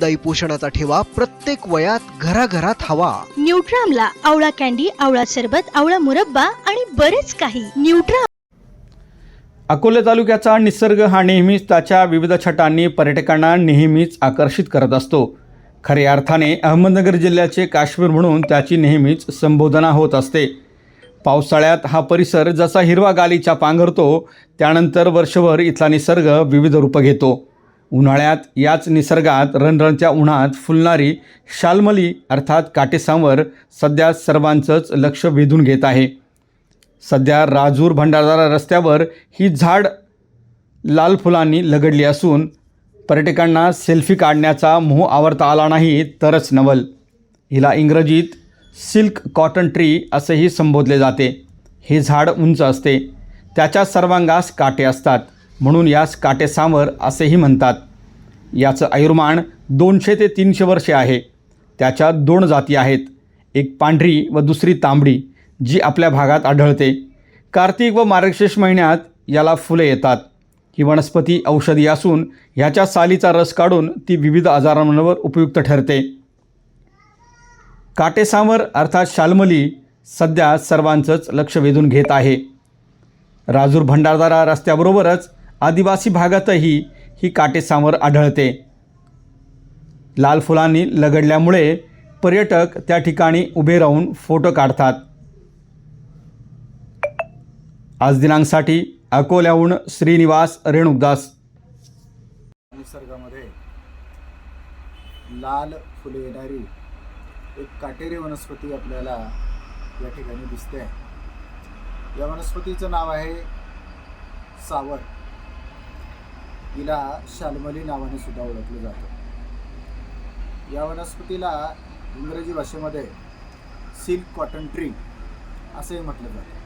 दाई पोषणाचा ठेवा प्रत्येक वयात घराघरात हवा. न्यूट्रामला आवळा कॅन्डी आवळा सरबत आवळा मुरब्बा आणि बरेच काही. न्यूट्राम अकोले तालुक्याचा निसर्ग हा नेहमीच त्याच्या विविध छटांनी पर्यटकांना नेहमीच आकर्षित करत असतो. खऱ्या अर्थाने अहमदनगर जिल्ह्याचे काश्मीर म्हणून त्याची नेहमीच संबोधना होत असते. पावसाळ्यात हा परिसर जसा हिरवा गालीचा पांघरतो त्यानंतर वर्षभर इथला निसर्ग विविध रूपं घेतो. उन्हाळ्यात याच निसर्गात रणरणच्या उन्हात फुलणारी शाल्मली अर्थात काटेसांवर सध्या सर्वांचंच लक्ष वेधून घेत आहे. सध्या राजूर भंडारदारा रस्त्यावर ही झाड लाल फुलांनी लगडली असून पर्यटकांना सेल्फी काढण्याचा मोह आवरता आला नाही तरच नवल. हिला इंग्रजीत सिल्क कॉटन ट्री असेही संबोधले जाते. हे झाड उंच असते. त्याच्या सर्वांगास काटे असतात. म्हणून यास काटेसांवर असेही म्हणतात. याचं आयुर्मान दोनशे ते तीनशे वर्षे आहे. त्याच्या दोन जाती आहेत. एक पांढरी व दुसरी तांबडी जी आपल्या भागात आढळते. कार्तिक व मार्गशीर्ष महिन्यात याला फुले येतात. ही वनस्पती औषधी असून ह्याच्या सालीचा रस काढून ती विविध आजारांवर उपयुक्त ठरते. काटेसांवर अर्थात शाल्मली सध्या सर्वांचंच लक्ष वेधून घेत आहे. राजूर भंडारदारा रस्त्याबरोबरच आदिवासी भागातही ही काटेसांवर आढळते. लाल फुलांनी लगडल्यामुळे पर्यटक त्या ठिकाणी उभे राहून फोटो काढतात. आज दिनांकसाठी अकोल्याहून श्रीनिवास रेणुकदास. निसर्गामध्ये लाल फुले येणारी एक काटेरी वनस्पती आपल्याला या ठिकाणी दिसते. या वनस्पतीचं नाव आहे सावर. हिला शाल्मली नावाने सुद्धा ओळखलं जातं. या वनस्पतीला इंग्रजी भाषेमध्ये सिल्क कॉटन ट्री असंही म्हटलं जातं.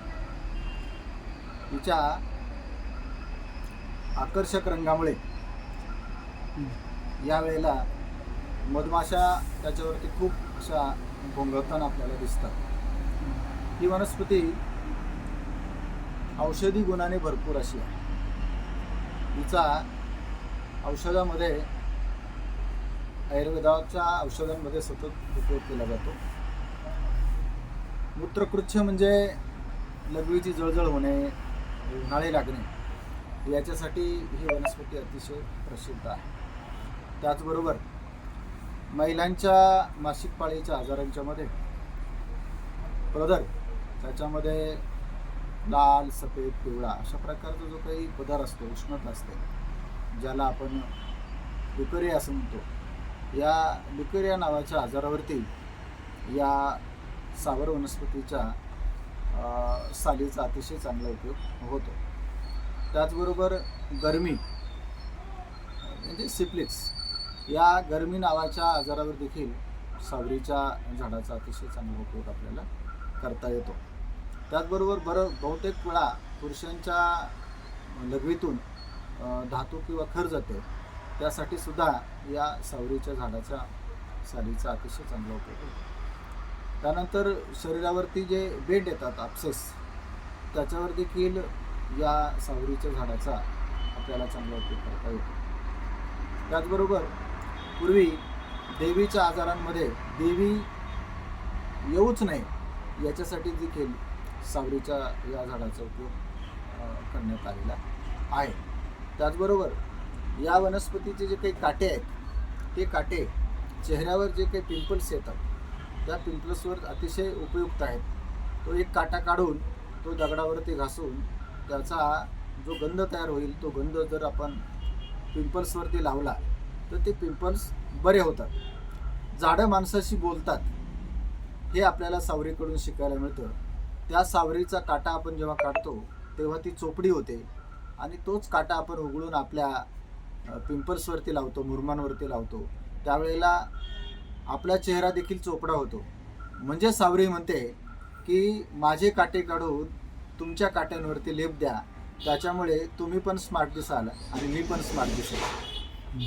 तिच्या आकर्षक रंगामुळे यावेळेला मधमाशा त्याच्यावरती खूप अशा घोंगवताना आपल्याला दिसतात. ही वनस्पती औषधी गुणाने भरपूर अशी आहे. हिचा औषधामध्ये आयुर्वेदाच्या औषधांमध्ये सतत उपयोग केला जातो. मूत्रकृच्छ म्हणजे लघवीची जळजळ होणे उन्हाळे लागणे याच्यासाठी ही वनस्पती अतिशय प्रसिद्ध आहे. त्याचबरोबर महिलांच्या मासिक पाळीच्या आजारांच्यामध्ये प्रदर त्याच्यामध्ये लाल सफेद पिवळा अशा प्रकारचा जो काही पदार असतो उष्णता असते ज्याला आपण लुकरिया असं म्हणतो. या लुकरिया नावाच्या आजारावरती या सावर वनस्पतीच्या सालीचा अतिशय चांगला उपयोग होतो. त्याचबरोबर गरमी म्हणजे सिप्लिक्स या गरमी नावाच्या आजारावर देखील सावरीच्या झाडाचा अतिशय चांगला उपयोग आपल्याला करता येतो. त्याचबरोबर बरं बहुतेक वेळा पुरुषांच्या लघवीतून धातू किंवा खर जाते. त्यासाठी सुद्धा या सावरीच्या झाडाच्या सालीचा अतिशय चांगला उपयोग होतो. त्यानंतर शरीरावरती जे बेंड येतात आपसेस त्याच्यावर देखील या सावरीच्या झाडाचा आपल्याला चांगला उपयोग करता येतो. त्याचबरोबर पूर्वी देवीच्या आजारांमध्ये देवी येऊच नाही याच्यासाठी देखील सावरीच्या या झाडाचा उपयोग करण्यात आलेला आहे. त्याचबरोबर या वनस्पतीचे जे काही काटे आहेत ते काटे चेहऱ्यावर जे काही पिंपल्स येतात त्या पिंपल्सवर अतिशय उपयुक्त आहेत. तो एक काटा काढून तो दगडावरती घासून त्याचा जो गंध तयार होईल तो गंध जर आपण पिंपल्सवरती लावला तर ते पिंपल्स बरे होतात. झाडं माणसाशी बोलतात हे आपल्याला सावरीकडून शिकायला मिळतं. त्या सावरीचा काटा आपण जेव्हा काढतो तेव्हा ती चोपडी होते. आणि तोच काटा आपण उघडून आपल्या पिंपल्सवरती लावतो मुरमांवरती लावतो. त्यावेळेला आपला चेहरा देखील चोपडा होतो. म्हणजे सावरी म्हणते की माझे काटे काढून तुमच्या काट्यांवरती लेप द्या. त्याच्यामुळे तुम्ही पण स्मार्ट दिसाल आणि मी पण स्मार्ट दिसेल.